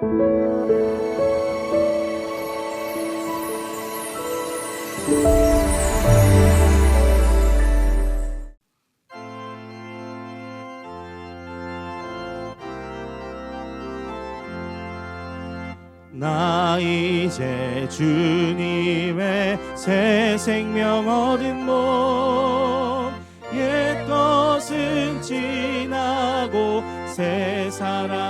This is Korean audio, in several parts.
나 이제 주님의 새 생명 얻은 몸옛 것은 지나고 새 사람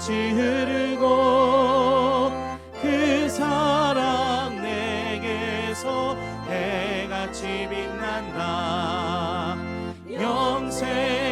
같이 흐르고 그 사랑 내게서 해같이 빛난다. 영생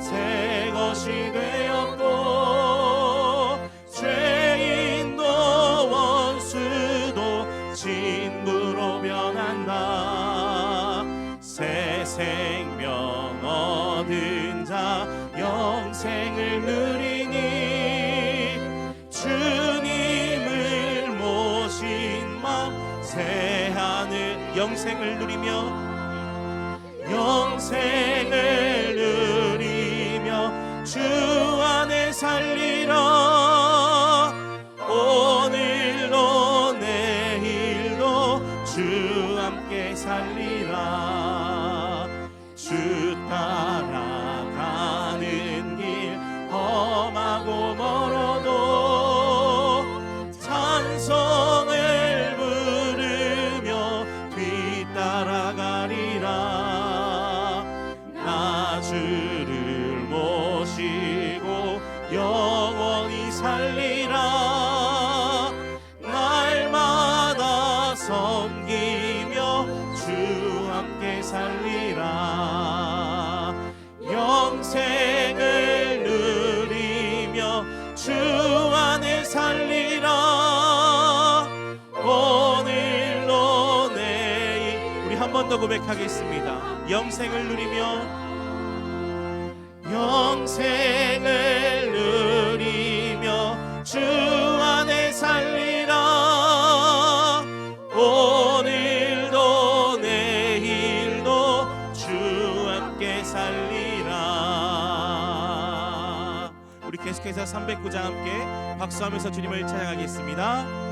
새 것이 되었고 죄인도 원수도 친구로 변한다. 새 생명 얻은 자 영생을 누리니 주님을 모신 맘새 하늘 영생을 누리며 번 더 고백하겠습니다. 영생을 누리며 영생을 누리며 주 안에 살리라. 오늘도 내일도 주 함께 살리라. 우리 계속해서 309장 함께 박수하면서 주님을 찬양하겠습니다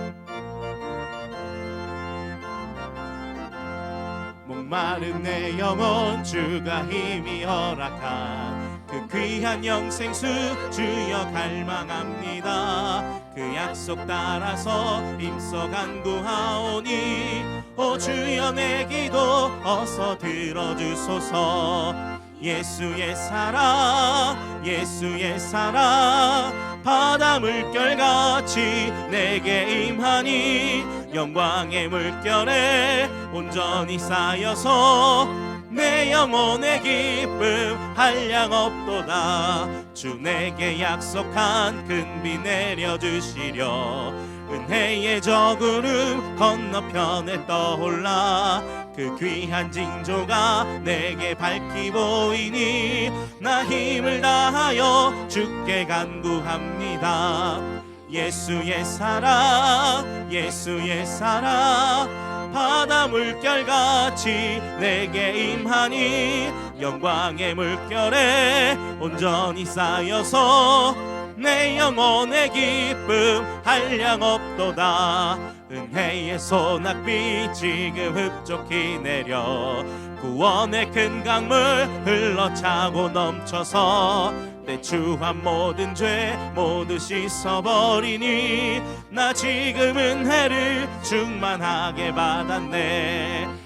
목마른 내 영혼 주가 힘이 허락한 그 귀한 영생수 주여 갈망합니다. 그 약속 따라서 힘써 간구하오니 오 주여 내 기도 어서 들어주소서. 예수의 사랑 예수의 사랑 바다 물결같이 내게 임하니 영광의 물결에 온전히 쌓여서 내 영혼의 기쁨 한량 없도다. 주 내게 약속한 큰 비 내려주시려 은혜의 저 구름 건너편에 떠올라 그 귀한 징조가 내게 밝히 보이니 나 힘을 다하여 주께 간구합니다. 예수의 사랑 예수의 사랑 바다 물결같이 내게 임하니 영광의 물결에 온전히 쌓여서 내 영혼의 기쁨 한량 없도다. 은혜의 소낙비 지금 흡족히 내려 구원의 큰 강물 흘러차고 넘쳐서 내 주한 모든 죄 모두 씻어버리니 나 지금 은혜를 충만하게 받았네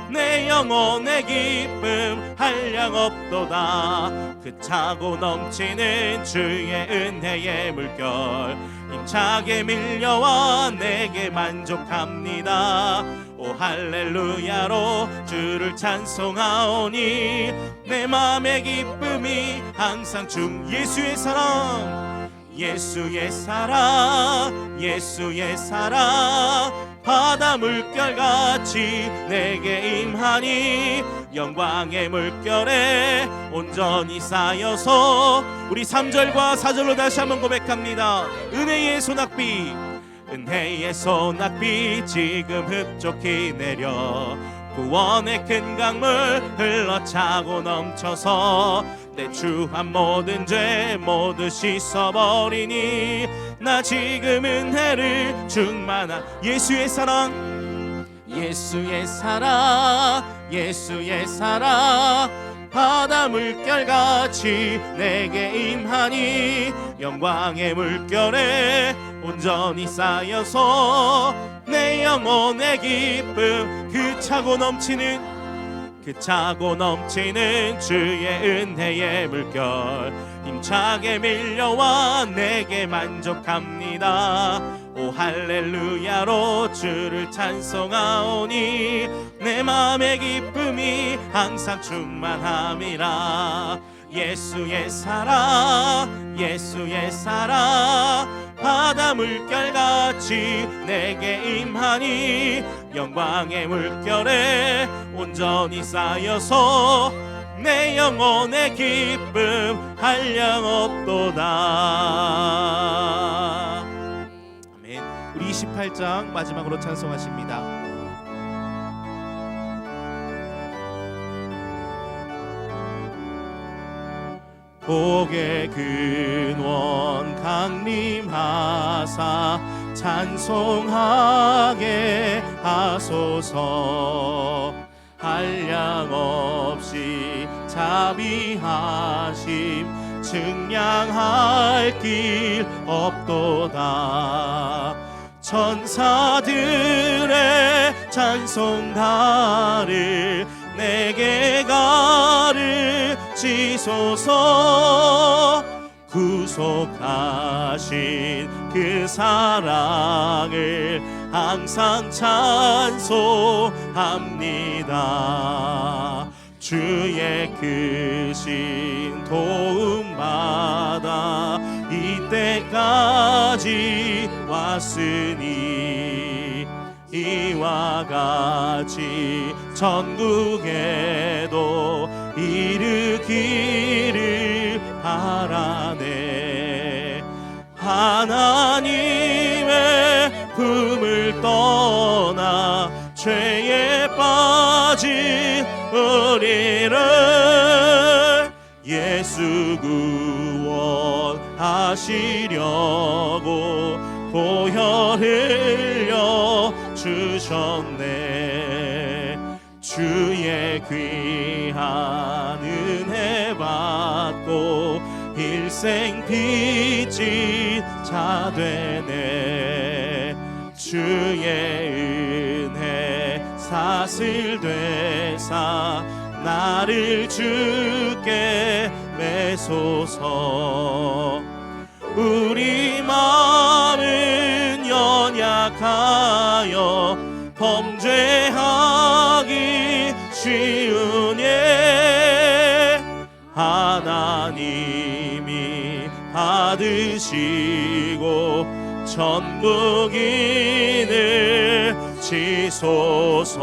내 영혼의 기쁨 한량 없도다. 그 차고 넘치는 주의 은혜의 물결 힘차게 밀려와 내게 만족합니다. 오 할렐루야로 주를 찬송하오니 내 마음의 기쁨이 항상 중 예수의 사랑 예수의 사랑 예수의 사랑 바다 물결같이 내게 임하니 영광의 물결에 온전히 쌓여서 우리 3절과 4절로 다시 한번 고백합니다. 은혜의 소낙비 은혜의 소낙비 지금 흡족히 내려 구원의 큰 강물 흘러차고 넘쳐서 내 주한 모든 죄 모두 씻어버리니 나 지금 은혜를 충만한 예수의 사랑. 예수의 사랑 예수의 사랑. 바다 물결같이 내게 임하니 영광의 물결에 온전히 쌓여서 내 영혼의 기쁨 그 차고 넘치는 그 차고 넘치는 주의 은혜의 물결 힘차게 밀려와 내게 만족합니다. 오 할렐루야로 주를 찬송하오니 내 마음의 기쁨이 항상 충만함이라. 예수의 사랑 예수의 사랑 바다 물결같이 내게 임하니 영광의 물결에 온전히 쌓여서 내 영혼의 기쁨 한량 없도다. 아멘. 우리 28장 마지막으로 찬송하십니다. 복의 근원 강림하사 찬송하게 하소서 한량 없이 자비하심 증량할 길 없도다. 천사들의 찬송가를 내게 가르치소서. 구속하신 그 사랑을 항상 찬송합니다. 주의 크신 도움 받아 이때까지 왔으니 이와 같이 전국에도 이르기를 바라 하시려고 보혈 흘려 주셨네. 주의 귀한 은혜 받고 일생 빚진 자 되네. 주의 은혜 사슬 되사 나를 주께 매소서 우리 마음은 연약하여 범죄하기 쉬우니 하나님이 받으시고 전부인을 지소서